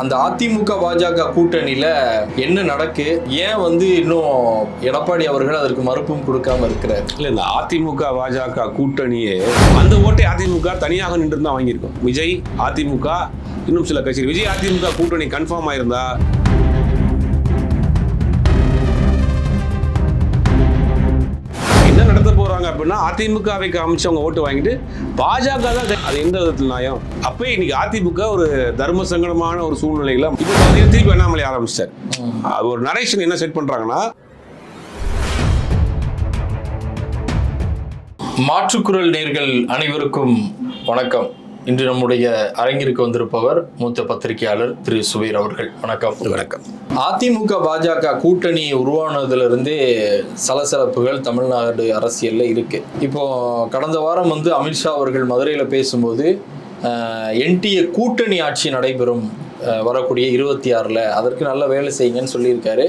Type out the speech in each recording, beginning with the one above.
அந்த அதிமுக பாஜக கூட்டணியில என்ன நடக்கு? ஏன் வந்து இன்னும் எடப்பாடி அவர்கள் அதற்கு மறுப்பும் கொடுக்காம இருக்கிறார்? இல்ல இந்த அதிமுக பாஜக கூட்டணியே அந்த ஓட்டை அதிமுக தனியாக நின்று தான் வாங்கியிருக்கும். விஜய் அதிமுக இன்னும் சில கட்சிகள். விஜய் அதிமுக கூட்டணி கன்ஃபார்ம் ஆயிருந்தா போறாங்க அப்படின்னா அதிமுகவை காமிச்சு அவங்க ஓட்டு வாங்கிட்டு பாஜக தான் அது எந்த விதத்தில் நியாயம்? அப்போ இன்னைக்கு அதிமுக ஒரு தர்ம சங்கடமான ஒரு சூழ்நிலையில இப்போ பார்த்தீங்கன்னா திருப்பி அண்ணாமலை ஆரம்பிச்சார். அது ஒரு நரேஷன் என்ன செட் பண்றாங்கன்னா மாற்றுக்குரல் நேர்கள் அனைவருக்கும் வணக்கம். இன்று நம்முடைய அரங்கிற்கு வந்திருப்பவர் மூத்த பத்திரிகையாளர் திரு சுபீர் அவர்கள். வணக்கம். வணக்கம். அதிமுக பாஜக கூட்டணி உருவானதிலிருந்தே சலசலப்புகள் தமிழ்நாடு அரசியல்ல இருக்கு. இப்போ கடந்த வாரம் வந்து அமித்ஷா அவர்கள் மதுரையில் பேசும்போது என்டிஏ கூட்டணி ஆட்சி நடைபெறும் வரக்கூடிய இருபத்தி ஆறில் அதற்கு நல்ல வேலை செய்யுங்கன்னு சொல்லியிருக்காரு.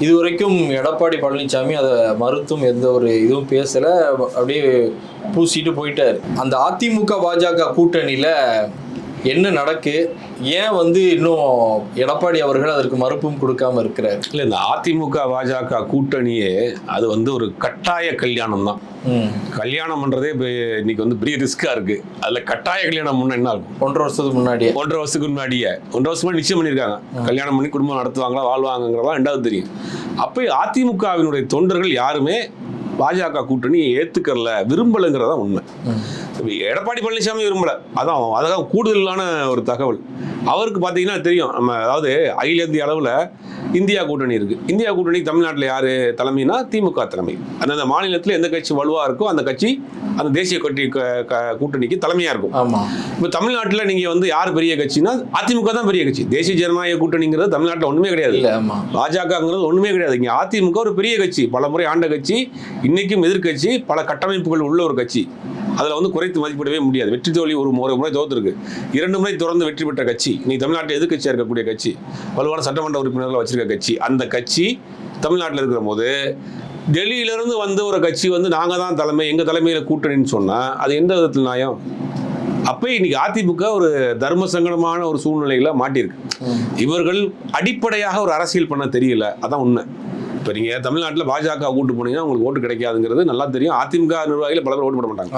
இதுவரைக்கும் எடப்பாடி பழனிசாமி அதை மறுத்தும் எந்த ஒரு இதுவும் பேசலை. அப்படியே பூசிட்டு போயிட்டார். அந்த அதிமுக பாஜக கூட்டணியில் என்ன நடக்கு? ஏன் வந்து இன்னும் எடப்பாடி அவர்கள் அதற்கு மறுப்பும் கொடுக்காம இருக்கிறார்? இல்ல இந்த அதிமுக பாஜக கூட்டணியே அது வந்து ஒரு கட்டாய கல்யாணம் தான். கல்யாணம் பண்றதே இப்ப இன்னைக்கு வந்து பெரிய ரிஸ்கா இருக்கு. அதுல கட்டாய கல்யாணம் முன்ன என்ன இருக்கும் ஒன்றரை வருஷத்துக்கு முன்னாடியே. ஒன்றரை வருஷத்துக்கு முன்னாடியே. ஒன்றரை வருஷமா நிச்சயம் பண்ணியிருக்காங்க. கல்யாணம் பண்ணி குடும்பம் நடத்துவாங்களா வாழ்வாங்கங்கிறதெல்லாம் ரெண்டாவது தெரியும். அப்போ அதிமுகவினுடைய தொண்டர்கள் யாருமே பாஜக கூட்டணியை ஏத்துக்கறல விரும்பலைங்கிறதா உண்மை. எடப்பாடி பழனிசாமி விரும்பல. அதான் அதான் கூடுதலான ஒரு தகவல். அவருக்கு பார்த்தீங்கன்னா தெரியும் நம்ம அதாவது அகில இந்திய அளவில் இந்தியா கூட்டணி இருக்கு. இந்தியா கூட்டணி தமிழ்நாட்டில் யாரு தலைமைனா திமுக தலைமை. அந்தந்த மாநிலத்தில் எந்த கட்சி வலுவா இருக்கோ அந்த கட்சி அந்த தேசிய கட்சி கூட்டணிக்கு தலைமையா இருக்கும். இப்போ தமிழ்நாட்டில் நீங்க வந்து யார் பெரிய கட்சினா அதிமுக தான் பெரிய கட்சி. தேசிய ஜனநாயக கூட்டணிங்கிறது தமிழ்நாட்டில் ஒண்ணுமே கிடையாது. பாஜகங்கிறது ஒண்ணுமே கிடையாது. இங்க அதிமுக ஒரு பெரிய கட்சி பல முறை ஆண்ட கட்சி இன்னைக்கும் எதிர்க்கட்சி பல கட்டமைப்புகள் உள்ள ஒரு கட்சி. அதுல வந்து குறைத்து மதிப்பிடவே முடியாது. வெற்றி தோல்வி ஒரு ஒரு முறை தோத்துருக்கு. இரண்டு முறை தொடர்ந்து வெற்றி பெற்ற கட்சி. நீ தமிழ்நாட்டில் எதிர்க்கட்சியா இருக்கக்கூடிய கட்சி. வலுவான சட்டமன்ற உறுப்பினர்களை வச்சிருக்க கட்சி. அந்த கட்சி தமிழ்நாட்டில் இருக்கிற போது டெல்லியிலிருந்து வந்த ஒரு கட்சி வந்து நாங்க தான் தலைமை எங்க தலைமையில கூட்டணின்னு சொன்னா அது எந்த விதத்தில் நியாயம்? அப்போ இன்னைக்கு அதிமுக ஒரு தர்ம சங்கடமான ஒரு சூழ்நிலையில மாட்டியிருக்கு. இவர்கள் அடிப்படையாக ஒரு அரசியல் பண்ண தெரியல. அதான் உண்மை. இப்போ நீங்கள் தமிழ்நாட்டில் பாஜக கூட்டு போனீங்கன்னா உங்களுக்கு ஓட்டு கிடைக்காதுங்கிறது நல்லா தெரியும். அதிமுக நிர்வாகிகள் பல பேர் ஓட்டு போட மாட்டாங்க.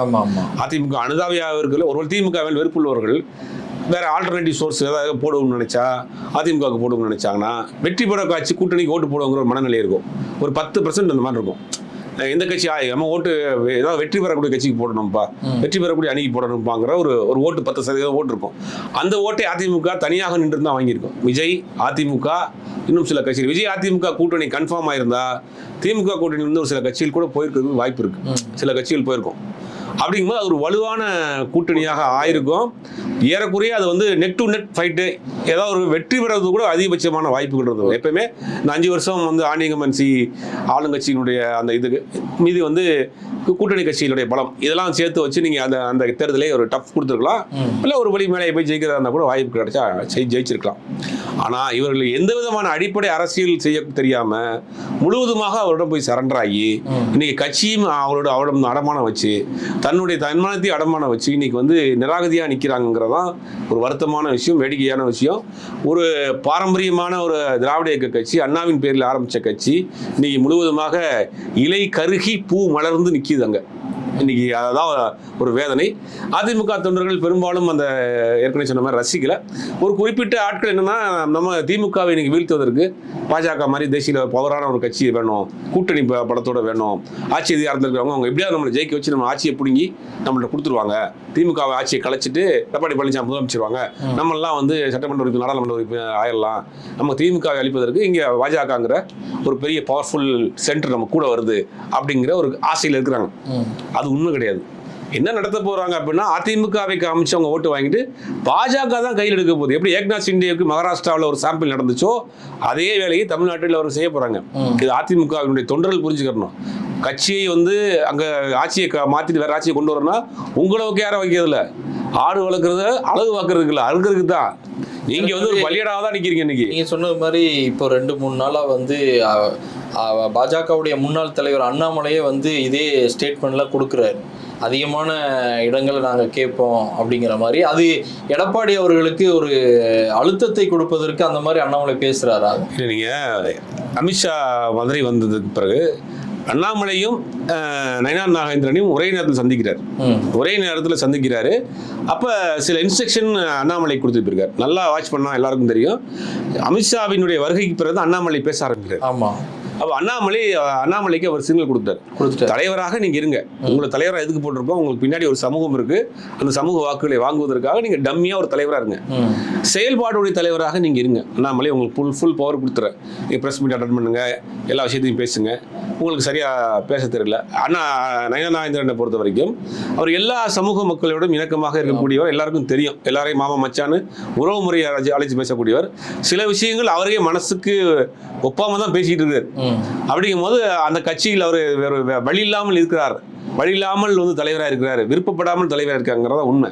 அதிமுக அனுதாபியாக இருக்கிற ஒரு திமுகவில் வெறுப்புள்ளவர்கள் வேற ஆல்டர்னேட்டிவ் சோர்ஸ் ஏதாவது போடுவோம்னு நினைச்சா அதிமுகவுக்கு போடுவோம்னு நினைச்சாங்கன்னா வெற்றி பெற காட்சி கூட்டணிக்கு ஓட்டு போடுவோங்கிற ஒரு மனநிலை இருக்கும். ஒரு பத்து பர்சன்ட் அந்த மாதிரி இருக்கும். எந்த கட்சி நம்ம ஓட்டு ஏதாவது வெற்றி பெறக்கூடிய கட்சிக்கு போடணும்ப்பா வெற்றி பெறக்கூடிய அணிக்கு போடணும்பாங்கிற ஒரு ஒரு ஓட்டு பத்து சதவீதம் ஓட்டு இருக்கும். அந்த ஓட்டை அதிமுக தனியாக நின்று தான் வாங்கியிருக்கும். விஜய் அதிமுக இன்னும் சில கட்சிகள். விஜய் அதிமுக கூட்டணி கன்ஃபார்ம் ஆயிருந்தா திமுக கூட்டணி இருந்து ஒரு சில கட்சிகள் கூட போயிருக்கிறதுக்கு வாய்ப்பு இருக்கு. சில கட்சிகள் போயிருக்கும். அப்படிங்கும்போது அது ஒரு வலுவான கூட்டணியாக ஆயிருக்கும். ஏறக்குறைய அது வந்து நெட் டு நெட் ஃபைட்டு ஏதாவது ஒரு வெற்றி பெறது கூட அதிகபட்சமான வாய்ப்புகள் இருந்தது எப்பயுமே இந்த அஞ்சு வருஷம் வந்து ஆண்டிங்கமன்சி ஆளுங்கட்சியினுடைய அந்த இதுக்கு மீது வந்து கூட்டணி கட்சிகளுடைய பலம். இதெல்லாம் சேர்த்து வச்சு நீங்கள் அந்த அந்த தேர்தலே ஒரு டஃப் கொடுத்துருக்கலாம். இல்லை ஒரு வழி மேலே போய் ஜெயிக்கிறதா இருந்தால் கூட வாய்ப்பு கிடைச்சா ஜெயி ஜெயிச்சிருக்கலாம். ஆனால் இவர்கள் எந்த விதமான அடிப்படை அரசியல் செய்ய தெரியாமல் முழுவதுமாக அவரிடம் போய் சரண்டர் ஆகி இன்னைக்கு கட்சியும் அவரோட அவரிடம் அடமானம் வச்சு தன்னுடைய தன்மானத்தையும் அடமானம் வச்சு இன்னைக்கு வந்து நிராகதியாக நிற்கிறாங்கிறதான் ஒரு வருத்தமான விஷயம் வேடிக்கையான விஷயம். ஒரு பாரம்பரியமான ஒரு திராவிட இயக்க கட்சி அண்ணாவின் பேரில் ஆரம்பித்த கட்சி இன்னைக்கு முழுவதுமாக இலை கருகி பூ மலர்ந்து நிற்கிது அங்கே. இன்னைக்கு அதான் ஒரு வேதனை. அதிமுக தொண்டர்கள் பெரும்பாலும் அந்த ஏற்கனவே சொன்ன மாதிரி ரசிக்கல. ஒரு குறிப்பிட்ட ஆட்கள் என்னன்னா நம்ம திமுகவை இன்னைக்கு வீழ்த்துவதற்கு பாஜக மாதிரி தேசிய பவரான ஒரு கட்சி வேணும். கூட்டணி படத்தோட வேணும். ஆட்சி அதிகாரத்தில் இருக்கிறவங்க அவங்க எப்படியாவது நம்மளை ஜெயிக்க வச்சு நம்ம ஆட்சியை பிடுங்கி நம்மள்ட்ட கொடுத்துருவாங்க. திமுக ஆட்சியை கலைச்சிட்டு எடப்பாடி பழனிசாமி முதலமைச்சிருவாங்க. நம்மெல்லாம் வந்து சட்டமன்ற உறுப்பினர் நாடாளுமன்ற உறுப்பினர் ஆயிடலாம் நம்ம திமுக வை அழிப்பதற்கு இங்கே பாஜகங்கிற ஒரு பெரிய பவர்ஃபுல் சென்டர் நம்ம கூட வருது அப்படிங்கிற ஒரு ஆசையில் இருக்கிறாங்க. ம். அது உண்மை கிடையாது. என்ன நடத்த போறாங்க அப்படின்னா அதிமுகவை காமிச்சு அவங்க ஓட்டு வாங்கிட்டு பாஜக தான் கையில் எடுக்க போகுது. எப்படி ஏக்நாத் சிண்டேவுக்கு மகாராஷ்டிராவில் ஒரு சாம்பிள் நடந்துச்சோ அதே வேலையை தமிழ்நாட்டில் அவர் செய்ய போறாங்க. இது அதிமுகவினுடைய தொண்டர்கள் புரிஞ்சுக்கணும் கட்சியை வந்து அங்க ஆட்சியை மாத்திட்டு வேற ஆட்சியை கொண்டு வரணும்னா உங்களை யாரும் வைக்கிறதுல ஆடு வளர்க்குறது அழகு பார்க்கறதுக்கு இல்லை அழுகிறதுக்கு தான். நீங்க வந்து ஒரு பலியடாக தான் நிக்கிறீங்க இன்னைக்கு. நீங்க சொன்னது மாதிரி இப்போ ரெண்டு மூணு நாளா வந்து பாஜகவுடைய முன்னாள் தலைவர் அண்ணாமலையே வந்து இதே ஸ்டேட்மெண்ட்லாம் கொடுக்குறாரு. அதிகமான இடங்களை நாங்கள் கேட்போம் அப்படிங்கிற மாதிரி. அது எடப்பாடி அவர்களுக்கு ஒரு அழுத்தத்தை கொடுப்பதற்கு அந்த மாதிரி அண்ணாமலை பேசுறாரா? இல்லை நீங்கள் அமித்ஷா மதுரை வந்ததுக்கு பிறகு அண்ணாமலையும் அஹ், நயனார் நாகேந்திரனையும் ஒரே நேரத்தில் சந்திக்கிறார். ஒரே நேரத்தில் சந்திக்கிறாரு. அப்போ சில இன்ஸ்ட்ரக்ஷன் அண்ணாமலை கொடுத்துட்டு போயிருக்கார். நல்லா வாட்ச் பண்ணா எல்லாருக்கும் தெரியும். அமித்ஷாவினுடைய வருகைக்கு பிறகு அண்ணாமலை பேச ஆரம்பிக்கிறார். ஆமா. அப்போ அண்ணாமலை அண்ணாமலைக்கு அவர் சிக்னல் கொடுத்தார் தலைவராக நீங்க இருங்க. உங்களை தலைவராக எதுக்கு போட்டிருக்கோம்? உங்களுக்கு பின்னாடி ஒரு சமூகம் இருக்கு. அந்த சமூக வாக்குகளை வாங்குவதற்காக நீங்க டம்மியா ஒரு தலைவரா இருங்க. செயல்பாடுடைய தலைவராக நீங்க இருங்க. அண்ணாமலை உங்களுக்கு ஃபுல் ஃபுல் பவர் கொடுத்துறேன் நீங்க ப்ரெஸ் மீட் அட்டன் பண்ணுங்க. எல்லா விஷயத்தையும் பேசுங்க. உங்களுக்கு சரியா பேச தெரியல. அண்ணா நயனாயந்திரனை பொறுத்த வரைக்கும் அவர் எல்லா சமூக மக்களோடும் இணக்கமாக இருக்கக்கூடியவர். எல்லாருக்கும் தெரியும். எல்லாரையும் மாமா மச்சான்னு உறவு முறையை அழைச்சு அழைச்சு பேசக்கூடியவர். சில விஷயங்கள் அவரே மனசுக்கு ஒப்பாம தான் பேசிட்டு இருக்காரு. அப்படிங்கும் போது அந்த கட்சியில் அவர் வேறு வழி இல்லாமல் இருக்கிறார். வழி இல்லாமல் வந்து தலைவராக இருக்கிறாரு. விருப்பப்படாமல் தலைவராக இருக்காங்கிறதா உண்மை.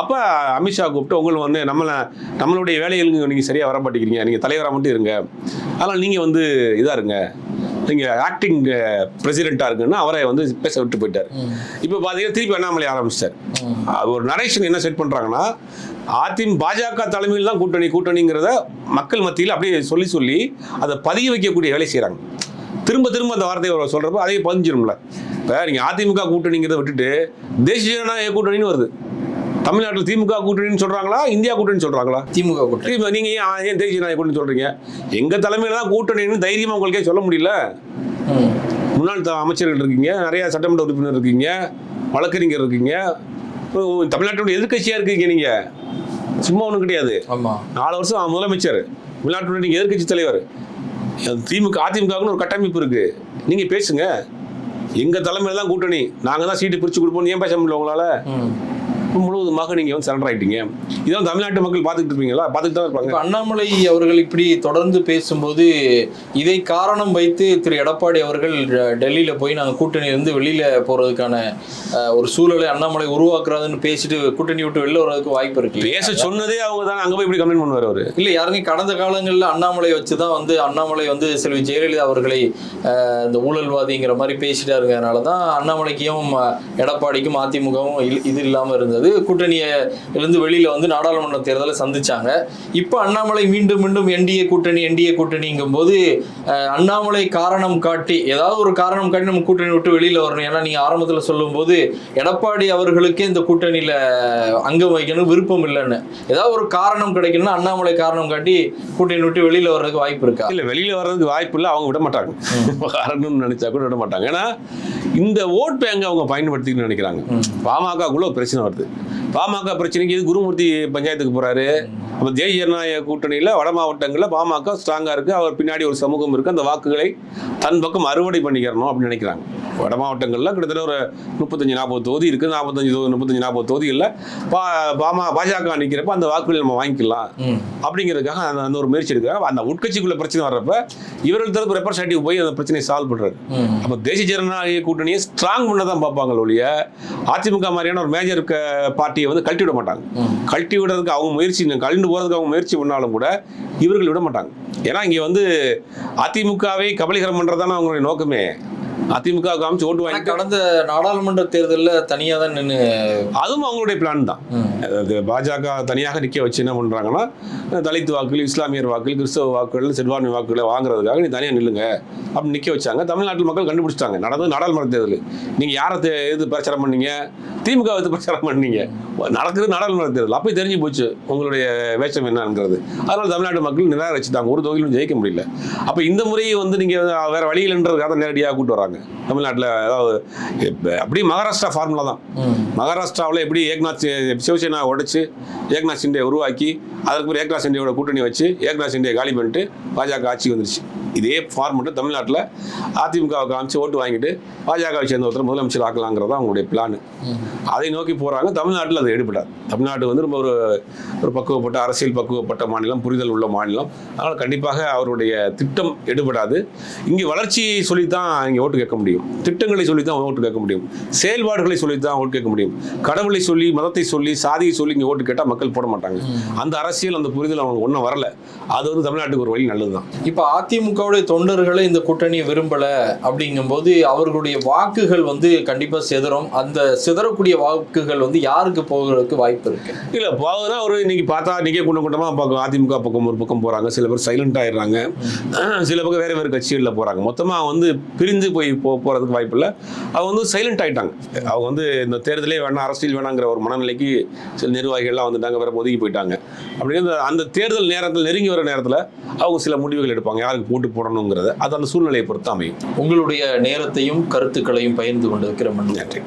அப்போ அமித்ஷா கூப்பிட்டு உங்களுக்கு வந்து நம்மளை நம்மளுடைய வேலைகளுக்கு நீங்கள் சரியாக வர மாட்டேங்கிறீங்க. நீங்கள் தலைவராக மட்டும் இருங்க. அதனால் நீங்கள் வந்து இதாக இருங்க. நீங்கள் ஆக்டிங் பிரசிடெண்ட்டாக இருக்குன்னு அவரை வந்து பேச விட்டு போயிட்டார். இப்போ பார்த்தீங்கன்னா திருப்பி அண்ணாமலை ஆரம்பிச்சிட்டார். அது ஒரு நரேஷன் என்ன செட் பண்ணுறாங்கன்னா அதிமுக பாஜக தலைமையில் தான் கூட்டணி கூட்டணிங்கிறத மக்கள் மத்தியில் அப்படியே சொல்லி சொல்லி அதை பதிய வைக்கக்கூடிய வேலை செய்கிறாங்க திரும்ப திரும்ப அந்த வார்த்தையை அவர் சொல்கிறப்ப அதையே பதிஞ்சிரும்ல. இப்போ நீங்கள் அதிமுக கூட்டணிங்கிறத விட்டுட்டு தேசிய ஜனநாயக கூட்டணின்னு வருது. தமிழ்நாட்டில் திமுக கூட்டணின்னு சொல்கிறாங்களா இந்தியா கூட்டணி சொல்கிறாங்களா திமுக கூட்டணி. நீங்கள் ஏன் ஏன் தேசிய ஜனநாயக கூட்டணி சொல்கிறீங்க எங்கள் தலைமையில் தான் கூட்டணின்னு தைரியமாக உங்களுக்கே சொல்ல முடியல. முன்னாள் அமைச்சர்கள் இருக்கீங்க நிறைய சட்டமன்ற உறுப்பினர் இருக்கீங்க வழக்கறிஞர் இருக்கீங்க. தமிழ்நாட்டோட எதிர்க்கட்சியாக இருக்கீங்க நீங்கள் சும்மா ஒன்றும் கிடையாது. நாலு வருஷம் முதலமைச்சர். தமிழ்நாட்டுடைய நீங்கள் எதிர்க்கட்சி தலைவர். திமுக அதிமுகவுன்னு ஒரு கட்டமைப்பு இருக்கு. நீங்க பேசுங்க. எங்க தலைமையில தான் கூட்டணி. நாங்க தான் சீட்டு பிரிச்சு கொடுப்போம் ஏன் பேச முடியல உங்களால? முழுவதுமாக நீங்க வந்து சரண்டர் ஆயிட்டீங்க. இதான் தமிழ்நாட்டு மக்கள் பார்த்துக்கிட்டு இருப்பீங்களா? பார்த்துட்டு தான் இருப்பாங்க. அண்ணாமலை அவர்கள் இப்படி தொடர்ந்து பேசும்போது இதை காரணம் வைத்து திரு எடப்பாடி அவர்கள் டெல்லியில போய் நாங்க கூட்டணி இருந்து வெளியில போறதுக்கான அஹ், ஒரு சூழலை அண்ணாமலை உருவாக்குறாதுன்னு பேசிட்டு கூட்டணி விட்டு வெளில வர்றதுக்கு வாய்ப்பு இருக்கு. பேச சொன்னதே அவங்க தான் அங்க போய் இப்படி கம்ப்ளைண்ட் பண்ணுவார் அவரு. இல்ல யாருங்க கடந்த காலங்களில் அண்ணாமலை வச்சுதான் வந்து அண்ணாமலை வந்து செல்வி ஜெயலலிதா அவர்களை இந்த ஊழல்வாதிங்கிற மாதிரி பேசிட்டாருங்கிறதுனால தான் அண்ணாமலைக்கும் எடப்பாடிக்கும் அதிமுகவும் இது இல்லாம இருந்தது. கூட்டணியை இருந்து வெளியில வந்து நாடாளுமன்ற தேர்தலை சந்திச்சாங்க. இப்போ அண்ணாமலை மீண்டும் மீண்டும் என்டிஏ கூட்டணி என்டிஏ கூட்டணிங்கும் போது அண்ணாமலை காரணம் காட்டி ஏதாவது ஒரு காரணம் காட்டி நம்ம கூட்டணி விட்டு வெளியில வரணும். ஏன்னா நீங்க ஆரம்பத்துல சொல்லும்போது எடப்பாடி அவர்களுக்கே இந்த கூட்டணியில அங்கம் வைக்கணும் விருப்பம் இல்லைன்னு. ஏதாவது ஒரு காரணம் கிடைக்கணும்னா அண்ணாமலை காரணம் காட்டி கூட்டணி விட்டு வெளியில வர்றதுக்கு வாய்ப்பு இருக்கா? இல்ல வெளியில வர்றதுக்கு வாய்ப்பு இல்லை அவங்க விட மாட்டாங்க. வரணும்னு நினைச்சா கூட விட மாட்டாங்க. ஏன்னா இந்த ஓட் பேங்க் அவங்க பயன்படுத்திக்கணும்னு நினைக்கிறாங்க. பாமகக்குள்ள ஒரு பிரச்சனை வருது. பாமக பிரச்சனைக்கு இது குருமூர்த்தி பஞ்சாயத்துக்கு போறாரு. அப்போ தேசிய ஜனநாயக கூட்டணியில் வட மாவட்டங்களில் பாமக ஸ்ட்ராங்காக இருக்குது அவர் பின்னாடி ஒரு சமூகம் இருக்குது அந்த வாக்குகளை தன் பக்கம் அறுவடை பண்ணிக்கிறணும் அப்படின்னு நினைக்கிறாங்க. வட மாவட்டங்களில் கிட்டத்தட்ட ஒரு முப்பத்தஞ்சு நாற்பது தொகுதி இருக்குது நாற்பத்தஞ்சு தொகுதி முப்பத்தஞ்சு நாற்பது தொகுதிகளில் பா பாமா பாஜக நிற்கிறப்ப அந்த வாக்குகளை நம்ம வாங்கிக்கலாம். அப்படிங்கிறதுக்காக அந்த அந்த ஒரு முயற்சி எடுக்கிறாங்க. அந்த உட்கட்சிக்குள்ள பிரச்சனை வர்றப்ப இவர்கள் தரப்பு ரெப்ரஸன்டேட்டிவ் போய் அந்த பிரச்சனையை சால்வ் பண்றாரு. ம். அப்போ தேசிய ஜனநாயக கூட்டணியை ஸ்ட்ராங் பண்ண தான் பார்ப்பாங்க ஒழிய அதிமுக மாதிரியான ஒரு மேஜர் பார்ட்டியை வந்து கழட்டி விட மாட்டாங்க. கழட்டி விடுறதுக்கு அவங்க முயற்சி கழண்டு போகிறதுக்கு அவங்க முயற்சி பண்ணாலும் கூட இவர்கள் விட மாட்டாங்க. ஏன்னா இங்கே வந்து அதிமுகவை கபலீகரம் பண்ணுறதான அவங்களுடைய நோக்கமே. அதிமுக காமிச்சு ஓட்டு வாங்கி கடந்த நாடாளுமன்ற தேர்தல்ல தனியா தான் நின்று அதுவும் அவங்களுடைய பிளான் தான். பாஜக தனியாக நிற்க வச்சு என்ன பண்ணுறாங்கன்னா தலித் வாக்குகள் இஸ்லாமியர் வாக்குகள் கிறிஸ்தவ வாக்குகள் சிறுபான்மை வாக்குகளை வாங்குறதுக்காக நீ தனியாக நில்லுங்க. அப்படி நிற்க வச்சாங்க. தமிழ்நாட்டில் மக்கள் கண்டுபிடிச்சிட்டாங்க. நடந்தது நாடாளுமன்ற தேர்தல். நீங்கள் யாரை தே- எது பிரச்சாரம் பண்ணீங்க? திமுக எது பிரச்சாரம் பண்ணீங்க. நடக்குது நாடாளுமன்ற தேர்தல். அப்போ தெரிஞ்சு போச்சு உங்களுடைய வேஷம் என்னங்கிறது அதனால தமிழ்நாட்டு மக்கள் நிராகரிச்சுட்டாங்க. ஒரு தொகுதியிலும் ஜெயிக்க முடியல. அப்போ இந்த முறையை வந்து நீங்கள் வேற வழியில்ன்றதுக்காக நேரடியாக கூட்டு வராங்க. தமிழ்நாட்டில் அதாவது அப்படியே மகாராஷ்டிரா ஃபார்முலா தான். மகாராஷ்டிராவில் எப்படி ஏக்நாத் சி- சிவசேனா உடைச்சு ஏக்நாத் சிண்டே உருவாக்கி அதுக்கு பிறகு ஏக்நாத் சிண்டேயோட கூட்டணி வச்சு ஏக்நாத் சிண்டே காலி பண்ணிட்டு பாஜக ஆட்சிக்கு வந்துருச்சு. இதே ஃபார்மெட்டு தமிழ்நாட்டில் அதிமுகவை காமிச்சு ஓட்டு வாங்கிட்டு பாஜகவை சேர்ந்த ஒருத்தர் முதலமைச்சர் ஆக்கலாங்கிறது அவங்களுடைய பிளான் அதை நோக்கி போகிறாங்க தமிழ்நாட்டில் அது எடுபடாது. தமிழ்நாடு வந்து ரொம்ப ஒரு ஒரு பக்குவப்பட்ட அரசியல் பக்குவப்பட்ட மாநிலம் புரிதல் உள்ள மாநிலம். அதனால் கண்டிப்பாக அவருடைய திட்டம் எடுபடாது. இங்கே வளர்ச்சியை சொல்லி தான் இங்கே ஓட்டு கேட்க முடியும். திட்டங்களை சொல்லி தான் ஓட்டு கேட்க முடியும். செயல்பாடுகளை சொல்லி தான் ஓட்டு கேட்க முடியும். கடவுளை சொல்லி மதத்தை சொல்லி சாதியை சொல்லி இங்கே ஓட்டு கேட்டால் மக்கள் போட மாட்டாங்க. அந்த அரசியல் அந்த புரிதல் அவங்க ஒன்றும் வரல. அது வந்து தமிழ்நாட்டுக்கு ஒரு வழி நல்லது தான் இப்ப அதிமுகவுடைய தொண்டர்களை இந்த கூட்டணியை விரும்பல அப்படிங்கும்போது அவர்களுடைய வாக்குகள் வந்து கண்டிப்பா சிதறும். அந்த சிதறக்கூடிய போடக்கூடிய வாக்குகள் வந்து யாருக்கு போகிறதுக்கு வாய்ப்பு இருக்கு? இல்ல போகுதுன்னா ஒரு இன்னைக்கு பார்த்தா இன்னைக்கே கூட்டம் கூட்டமா பார்க்கும் அதிமுக பக்கம் ஒரு பக்கம் போறாங்க. சில பேர் சைலண்ட் ஆயிடுறாங்க. சில பக்கம் வேற வேற கட்சிகளில் போறாங்க. மொத்தமா வந்து பிரிஞ்சு போய் போ போறதுக்கு வாய்ப்பு இல்லை. அவங்க வந்து சைலண்ட் ஆயிட்டாங்க. அவங்க வந்து இந்த தேர்தலே வேணாம் அரசியல் வேணாங்கிற ஒரு மனநிலைக்கு சில நிர்வாகிகள்லாம் வந்துட்டாங்க வேற ஒதுங்கி போயிட்டாங்க. அப்படிங்கிறது அந்த தேர்தல் நேரத்தில் நெருங்கி வர நேரத்தில் அவங்க சில முடிவுகள் எடுப்பாங்க. யாருக்கு போட்டு போடணுங்கிறத. அது அந்த சூழ்நிலையை பொறுத்து அமையும். உங்களுடைய நேரத்தையும் கருத்துக்களையும் பகிர்ந்து கொண்டிருக்கிற மணி நன்றி.